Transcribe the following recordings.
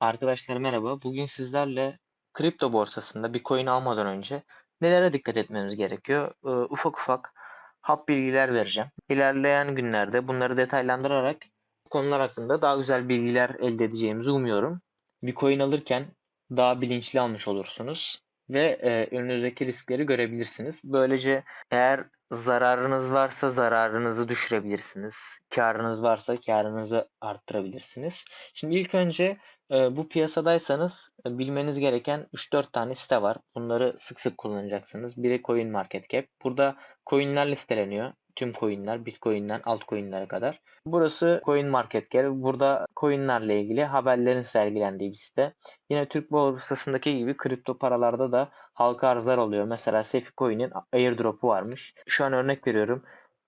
Arkadaşlar merhaba. Bugün sizlerle kripto borsasında bir coin almadan önce nelere dikkat etmemiz gerekiyor? Ufak ufak hap bilgiler vereceğim. İlerleyen günlerde bunları detaylandırarak konular hakkında daha güzel bilgiler elde edeceğimizi umuyorum. Bir coin alırken daha bilinçli almış olursunuz ve e, önünüzdeki riskleri görebilirsiniz. Böylece eğer zararınız varsa zararınızı düşürebilirsiniz. Karınız varsa karınızı arttırabilirsiniz. Şimdi ilk önce e, bu piyasadaysanız e, bilmeniz gereken 3-4 tane site var. Bunları sık sık kullanacaksınız. Biri Coin. Burada coinler listeleniyor. Tüm coinler, bitcoin'den altcoin'lere kadar. Burası Coin Market Cap. Burada coinlerle ilgili haberlerin sergilendiği bir site. Yine Türk borsasındaki gibi kripto paralarda da halka arzlar oluyor. Mesela Sefi Coin'in airdrop'u varmış. Şu an örnek veriyorum.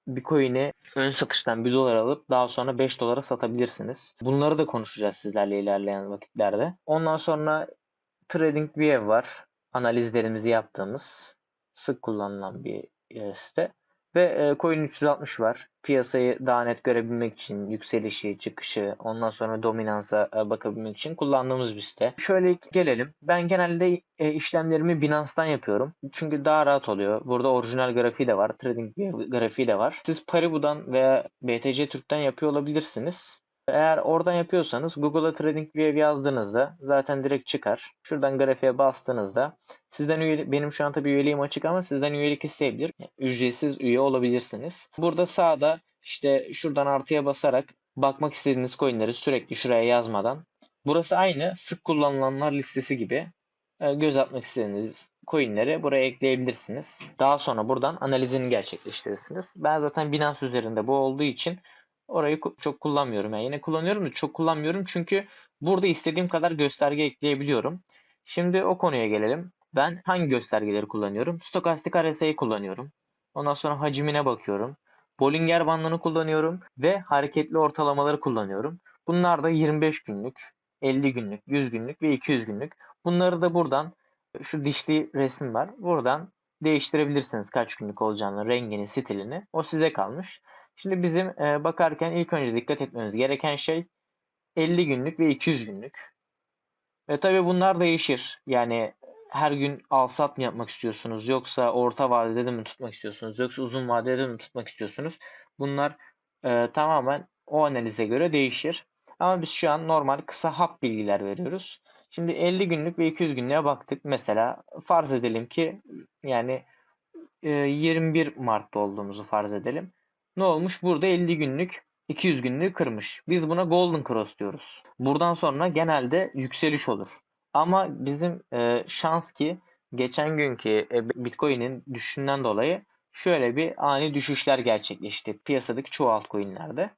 Bir coin'i ön satıştan 1 dolar alıp daha sonra 5 dolara satabilirsiniz. Bunları da konuşacağız sizlerle ilerleyen vakitlerde. Ondan sonra TradingView var. Analizlerimizi yaptığımız sık kullanılan bir e, site. Ve e, Coin 360 var. Piyasayı daha net görebilmek için yükselişi, çıkışı, ondan sonra dominansa e, bakabilmek için kullandığımız bir site. Şöyle gelelim. Ben genelde e, işlemlerimi Binance'tan yapıyorum. Çünkü daha rahat oluyor. Burada orijinal grafiği de var. Trading grafiği de var. Siz Paribu'dan veya BTC Türk'ten yapıyor olabilirsiniz. Eğer oradan yapıyorsanız Google'a TradingView yazdığınızda zaten direkt çıkar. Şuradan grafiğe bastığınızda sizden üye, benim şu an tabii üyeliğim açık ama sizden üyelik isteyebilir. Ücretsiz üye olabilirsiniz. Burada sağda işte şuradan artıya basarak bakmak istediğiniz coinleri sürekli şuraya yazmadan burası aynı sık kullanılanlar listesi gibi e, göz atmak istediğiniz coinleri buraya ekleyebilirsiniz. Daha sonra buradan analizini gerçekleştirirsiniz. Ben zaten Binance üzerinde bu olduğu için Orayı çok kullanmıyorum. Yani yine kullanıyorum da çok kullanmıyorum çünkü burada istediğim kadar gösterge ekleyebiliyorum. Şimdi o konuya gelelim. Ben hangi göstergeleri kullanıyorum? Stokastik RSI'yi kullanıyorum. Ondan sonra hacmine bakıyorum. Bollinger bandını kullanıyorum ve hareketli ortalamaları kullanıyorum. Bunlar da 25 günlük, 50 günlük, 100 günlük ve 200 günlük. Bunları da buradan şu dişli resim var. Buradan değiştirebilirsiniz kaç günlük olacağını, rengini, stilini. O size kalmış. Şimdi bizim e, bakarken ilk önce dikkat etmemiz gereken şey 50 günlük ve 200 günlük. Ve tabii bunlar değişir. Yani her gün al sat mı yapmak istiyorsunuz yoksa orta vadede mi tutmak istiyorsunuz yoksa uzun vadede mi tutmak istiyorsunuz? Bunlar e, tamamen o analize göre değişir. Ama biz şu an normal kısa hap bilgiler veriyoruz. Şimdi 50 günlük ve 200 günlüğe baktık. Mesela farz edelim ki yani 21 e, Mart'ta olduğumuzu farz edelim. Ne olmuş? Burada 50 günlük 200 günlüğü kırmış. Biz buna Golden Cross diyoruz. Buradan sonra genelde yükseliş olur. Ama bizim e, şans ki geçen günkü e, Bitcoin'in düşüşünden dolayı şöyle bir ani düşüşler gerçekleşti piyasadaki çoğu altcoin'lerde.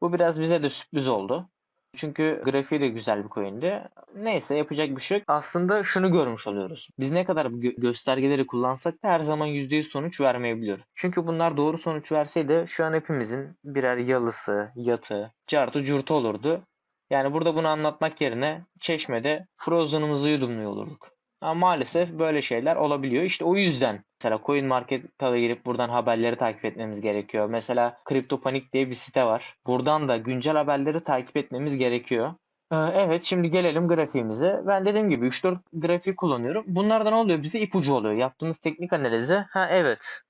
Bu biraz bize de sürpriz oldu. Çünkü grafiği de güzel bir coin'di. Neyse yapacak bir şey yok. Aslında şunu görmüş oluyoruz. Biz ne kadar gö- göstergeleri kullansak da her zaman %100 sonuç vermeyebiliyor. Çünkü bunlar doğru sonuç verseydi şu an hepimizin birer yalısı, yatı, cartı curtu olurdu. Yani burada bunu anlatmak yerine Çeşme'de Frozen'ımızı yudumluyor olurduk. Ama maalesef böyle şeyler olabiliyor. İşte o yüzden mesela Coin Market'e girip buradan haberleri takip etmemiz gerekiyor. Mesela CryptoPanic diye bir site var. Buradan da güncel haberleri takip etmemiz gerekiyor. Ee, evet şimdi gelelim grafiğimize. Ben dediğim gibi 3-4 grafik kullanıyorum. Bunlardan oluyor bize ipucu oluyor. Yaptığımız teknik analize ha evet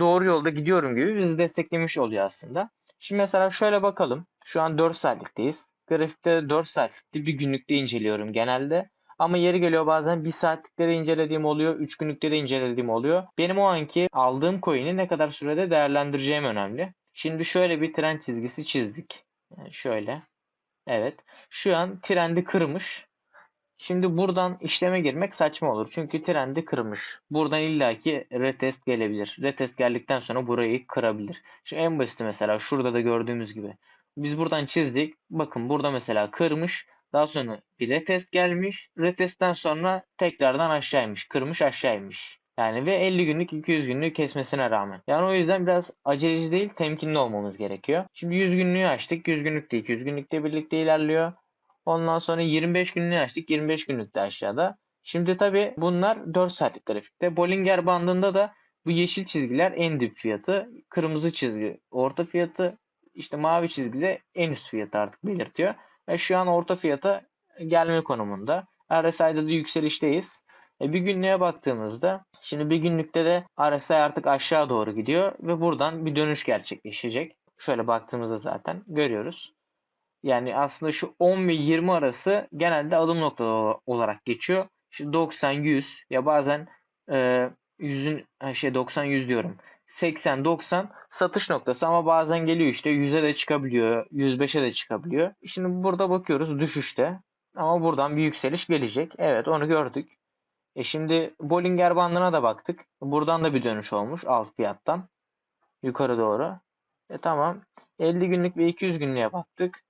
doğru yolda gidiyorum gibi bizi desteklemiş oluyor aslında. Şimdi mesela şöyle bakalım. Şu an 4 saatlikteyiz. Grafikte 4 saatlikte bir günlükte inceliyorum genelde. Ama yeri geliyor bazen bir saatlikte de incelediğim oluyor, 3 günlükte de incelediğim oluyor. Benim o anki aldığım coin'i ne kadar sürede değerlendireceğim önemli. Şimdi şöyle bir trend çizgisi çizdik. Yani şöyle. Evet. Şu an trendi kırmış. Şimdi buradan işleme girmek saçma olur. Çünkü trendi kırmış. Buradan illaki retest gelebilir. Retest geldikten sonra burayı kırabilir. Şu en basit mesela şurada da gördüğümüz gibi. Biz buradan çizdik. Bakın burada mesela kırmış. Daha sonra bir retest gelmiş. Retestten sonra tekrardan aşağıymış. Kırmış aşağıymış. Yani ve 50 günlük 200 günlük kesmesine rağmen. Yani o yüzden biraz aceleci değil temkinli olmamız gerekiyor. Şimdi 100 günlüğü açtık. 100 günlükte 200 günlükte birlikte ilerliyor. Ondan sonra 25 günlüğü açtık. 25 günlükte aşağıda. Şimdi tabi bunlar 4 saatlik grafikte. Bollinger bandında da bu yeşil çizgiler en dip fiyatı. Kırmızı çizgi orta fiyatı. işte mavi çizgi de en üst fiyatı artık belirtiyor. Ve şu an orta fiyata gelme konumunda. RSI'da da yükselişteyiz. E, bir günlüğe baktığımızda şimdi bir günlükte de RSI artık aşağı doğru gidiyor ve buradan bir dönüş gerçekleşecek. Şöyle baktığımızda zaten görüyoruz. Yani aslında şu 10 ve 20 arası genelde alım noktaları olarak geçiyor. Şimdi 90 100 ya bazen e, 100'ün ha şey 90 100 diyorum. 80 90 satış noktası ama bazen geliyor işte 100'e de çıkabiliyor, 105'e de çıkabiliyor. Şimdi burada bakıyoruz düşüşte. Ama buradan bir yükseliş gelecek. Evet onu gördük. E şimdi Bollinger bandına da baktık. Buradan da bir dönüş olmuş alt fiyattan. Yukarı doğru. E tamam. 50 günlük ve 200 günlüğe baktık.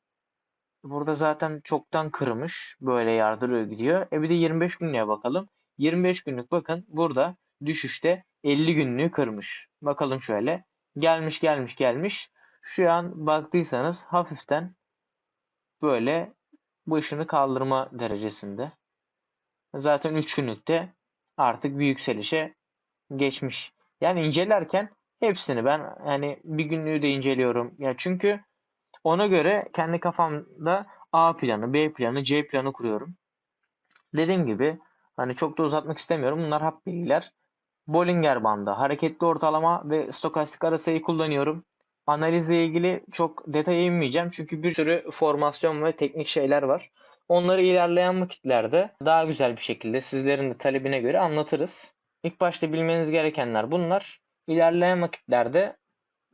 Burada zaten çoktan kırmış. Böyle yardırıyor gidiyor. E bir de 25 günlüğe bakalım. 25 günlük bakın burada düşüşte 50 günlüğü kırmış. Bakalım şöyle. Gelmiş gelmiş gelmiş. Şu an baktıysanız hafiften böyle başını kaldırma derecesinde. Zaten 3 günlükte artık bir yükselişe geçmiş. Yani incelerken hepsini ben yani bir günlüğü de inceliyorum. Ya çünkü ona göre kendi kafamda A planı, B planı, C planı kuruyorum. Dediğim gibi hani çok da uzatmak istemiyorum. Bunlar hap bilgiler. Bollinger bandı, hareketli ortalama ve stokastik arasayı kullanıyorum. Analizle ilgili çok detaya inmeyeceğim çünkü bir sürü formasyon ve teknik şeyler var. Onları ilerleyen vakitlerde daha güzel bir şekilde sizlerin de talebine göre anlatırız. İlk başta bilmeniz gerekenler bunlar. İlerleyen vakitlerde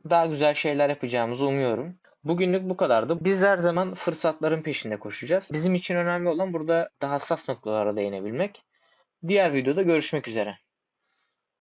daha güzel şeyler yapacağımızı umuyorum. Bugünlük bu kadardı. Biz her zaman fırsatların peşinde koşacağız. Bizim için önemli olan burada daha hassas noktalara değinebilmek. Diğer videoda görüşmek üzere.